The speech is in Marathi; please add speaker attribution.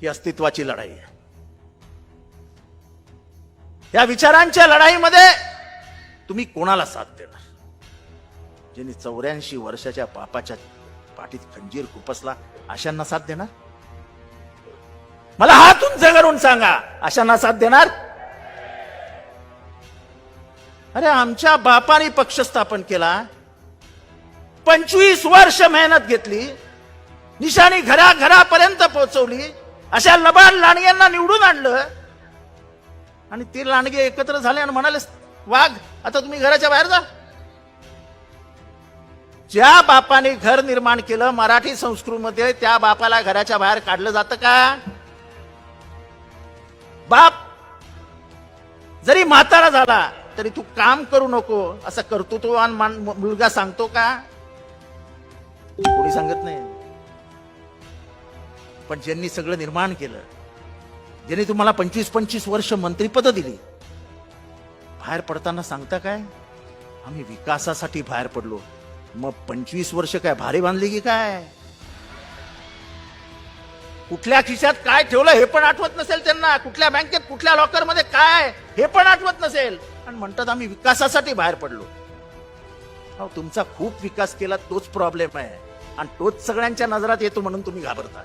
Speaker 1: ही अस्तित्वाची लढाई आहे. या विचारांच्या लढाईमध्ये तुम्ही कोणाला साथ देणार? ज्यांनी चौऱ्याऐंशी वर्षाच्या पापाच्या पाठीत खंजीर खुपसला अशांना साथ देणार? मला हातून उंच सांगा अशांना साथ देणार? अरे आमच्या बापाने पक्ष स्थापन केला पंचवीस वर्ष मेहनत घेतली निशाणी घराघरापर्यंत पोहोचवली अशा लबाड लांडग्यांना निवडून आणलं. आणि ते लांडगे एकत्र झाले आणि म्हणाले वाघ आता तुम्ही घराच्या बाहेर जा. ज्या बापाने घर निर्माण केलं मराठी संस्कृतीमध्ये त्या बापाला घराच्या बाहेर काढलं जातं का? बाप जरी म्हातारा झाला तरी तू काम करू नको असं कर्तृत्ववान मुलगा सांगतो का? कोणी सांगत नाही. पण ज्यांनी सगळं निर्माण केलं ज्यांनी तुम्हाला पंचवीस पंचवीस वर्ष मंत्रीपद दिली बाहेर पडताना सांगता काय? आम्ही विकासासाठी बाहेर पडलो. मग पंचवीस वर्ष काय भारी बांधली की काय? कुठल्या खिशात काय ठेवलं हे पण आठवत नसेल त्यांना. कुठल्या बँकेत कुठल्या लॉकरमध्ये काय हे पण आठवत नसेल. आणि म्हणतात आम्ही विकासासाठी बाहेर पडलो. अहो, तुमचा खूप विकास केला तोच प्रॉब्लेम आहे. आणि तोच सगळ्यांच्या नजरात येतो म्हणून तुम्ही घाबरता.